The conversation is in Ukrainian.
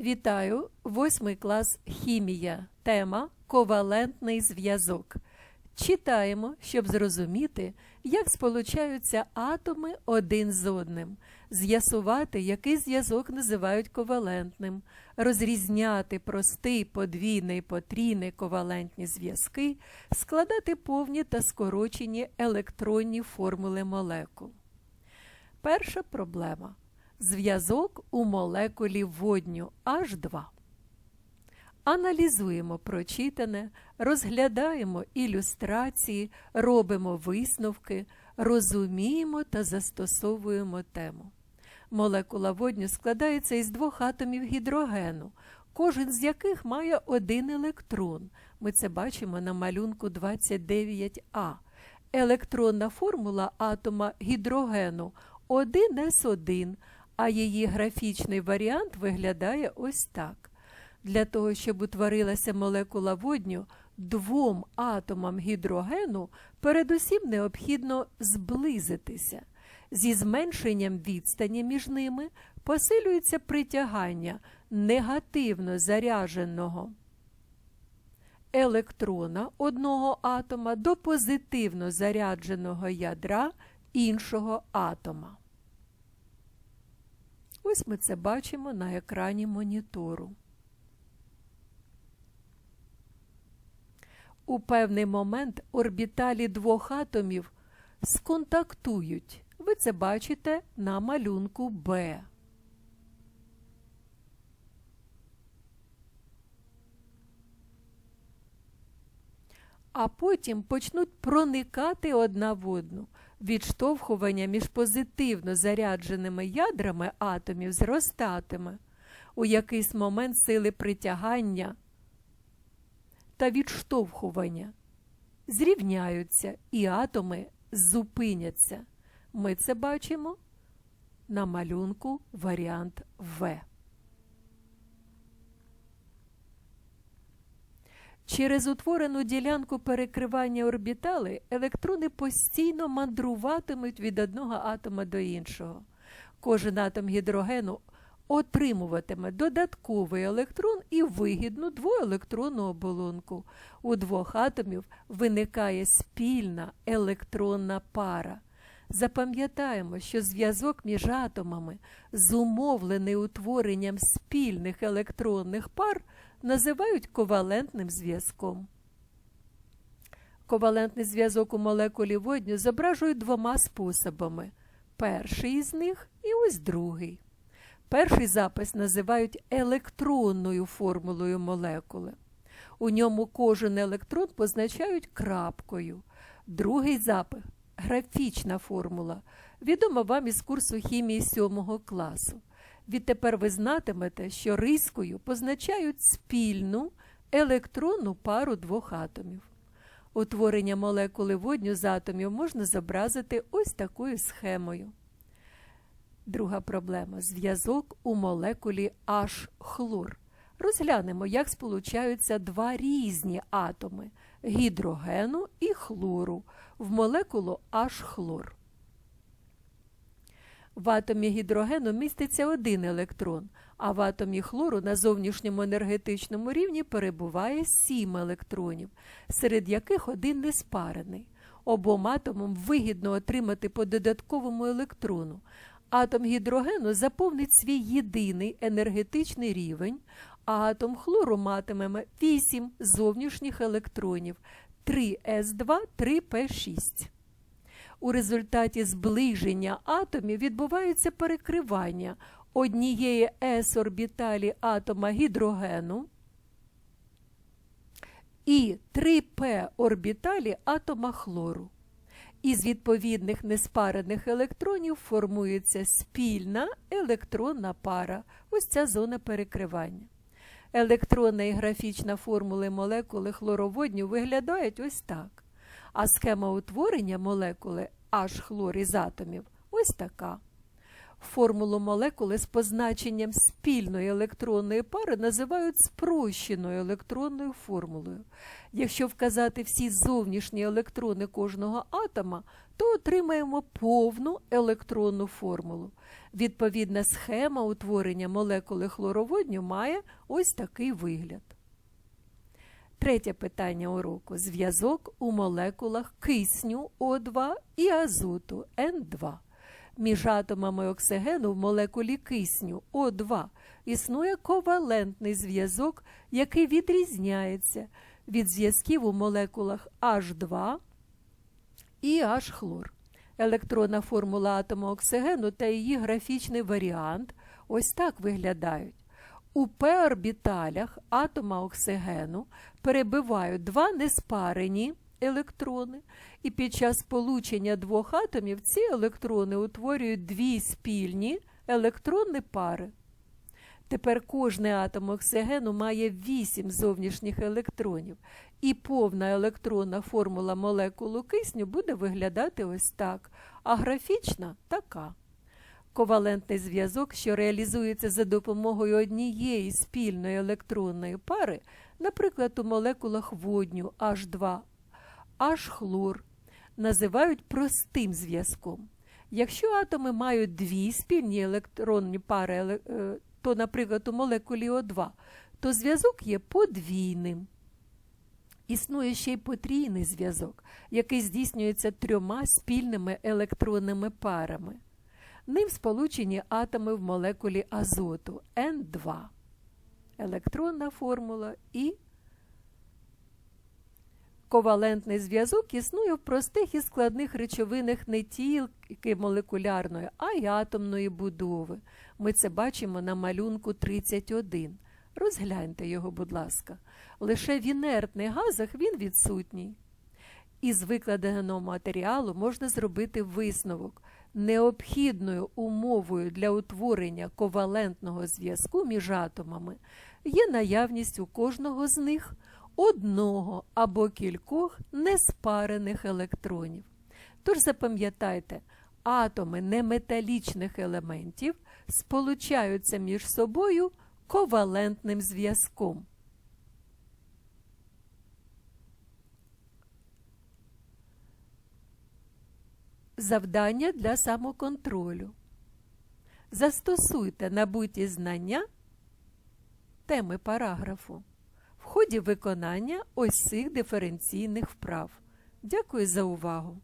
Вітаю! Восьмий клас хімія. Тема Ковалентний зв'язок. Читаємо, щоб зрозуміти, як сполучаються атоми один з одним, з'ясувати, який зв'язок називають ковалентним, розрізняти простий, подвійний, потрійний ковалентні зв'язки, складати повні та скорочені електронні формули молекул. Перша проблема. Зв'язок у молекулі водню H2. Аналізуємо прочитане, розглядаємо ілюстрації, робимо висновки, розуміємо та застосовуємо тему. Молекула водню складається із двох атомів гідрогену, кожен з яких має один електрон. Ми це бачимо на малюнку 29А. Електронна формула атома гідрогену 1С1, а її графічний варіант виглядає ось так. Для того, щоб утворилася молекула водню, двом атомам гідрогену передусім необхідно зблизитися. Зі зменшенням відстані між ними посилюється притягання негативно зарядженого електрона одного атома до позитивно зарядженого ядра іншого атома. Ось ми це бачимо на екрані монітору. У певний момент орбіталі двох атомів сконтактують. Ви це бачите на малюнку Б. А потім почнуть проникати одна в одну. Відштовхування між позитивно зарядженими ядрами атомів зростатиме. У якийсь момент сили притягання та відштовхування зрівняються і атоми зупиняться. Ми це бачимо на малюнку варіант В. Через утворену ділянку перекривання орбітали електрони постійно мандруватимуть від одного атома до іншого. Кожен атом гідрогену отримуватиме додатковий електрон і вигідну двоелектронну оболонку. У двох атомів виникає спільна електронна пара. Запам'ятаємо, що зв'язок між атомами, зумовлений утворенням спільних електронних пар, називають ковалентним зв'язком. Ковалентний зв'язок у молекулі водню зображують двома способами. Перший із них і ось другий. Перший запис називають електронною формулою молекули. У ньому кожен електрон позначають крапкою. Другий запис графічна формула, відома вам із курсу хімії 7 класу. Відтепер ви знатимете, що рискою позначають спільну електронну пару двох атомів. Утворення молекули водню з атомів можна зобразити ось такою схемою. Друга проблема зв'язок у молекулі H-хлор. Розглянемо, як сполучаються два різні атоми гідрогену і хлору в молекулу H-хлор. В атомі гідрогену міститься один електрон, а в атомі хлору на зовнішньому енергетичному рівні перебуває сім електронів, серед яких один неспарений. Обом атомам вигідно отримати по додатковому електрону. Атом гідрогену заповнить свій єдиний енергетичний рівень, а атом хлору матиме 8 зовнішніх електронів 3С2, 3П6. У результаті зближення атомів відбувається перекривання однієї С-орбіталі атома гідрогену і 3П орбіталі атома хлору. Із відповідних неспарених електронів формується спільна електронна пара. Ось ця зона перекривання. Електронна і графічна формули молекули хлороводню виглядають ось так. А схема утворення молекули H хлор із атомів ось така. Формулу молекули з позначенням спільної електронної пари називають спрощеною електронною формулою. Якщо вказати всі зовнішні електрони кожного атома, то отримаємо повну електронну формулу. Відповідна схема утворення молекули хлороводню має ось такий вигляд. Третє питання уроку. Зв'язок у молекулах кисню О2 і азоту Н2. Між атомами оксигену в молекулі кисню О2 існує ковалентний зв'язок, який відрізняється від зв'язків у молекулах H2 і H-хлор. Електронна формула атома оксигену та її графічний варіант ось так виглядають. У p-орбіталях атома оксигену перебивають два неспарені електрони, і під час сполучення двох атомів ці електрони утворюють дві спільні електронні пари. Тепер кожний атом оксигену має 8 зовнішніх електронів, і повна електронна формула молекулу кисню буде виглядати ось так, а графічна така. Ковалентний зв'язок, що реалізується за допомогою однієї спільної електронної пари, наприклад, у молекулах водню H2, H-хлор, називають простим зв'язком. Якщо атоми мають дві спільні електронні пари, е, то, наприклад, у молекулі О2, то зв'язок є подвійним. Існує ще й потрійний зв'язок, який здійснюється трьома спільними електронними парами. Ним сполучені атоми в молекулі азоту N2, електронна формула і ковалентний зв'язок існує в простих і складних речовинах не тільки молекулярної, а й атомної будови. Ми це бачимо на малюнку 31. Розгляньте його, будь ласка. Лише в інертних газах він відсутній. Із викладеного матеріалу можна зробити висновок. Необхідною умовою для утворення ковалентного зв'язку між атомами є наявність у кожного з них одного або кількох неспарених електронів. Тож запам'ятайте, атоми неметалічних елементів сполучаються між собою ковалентним зв'язком. Завдання для самоконтролю. Застосуйте набуті знання теми параграфу в ході виконання ось цих диференційних вправ. Дякую за увагу!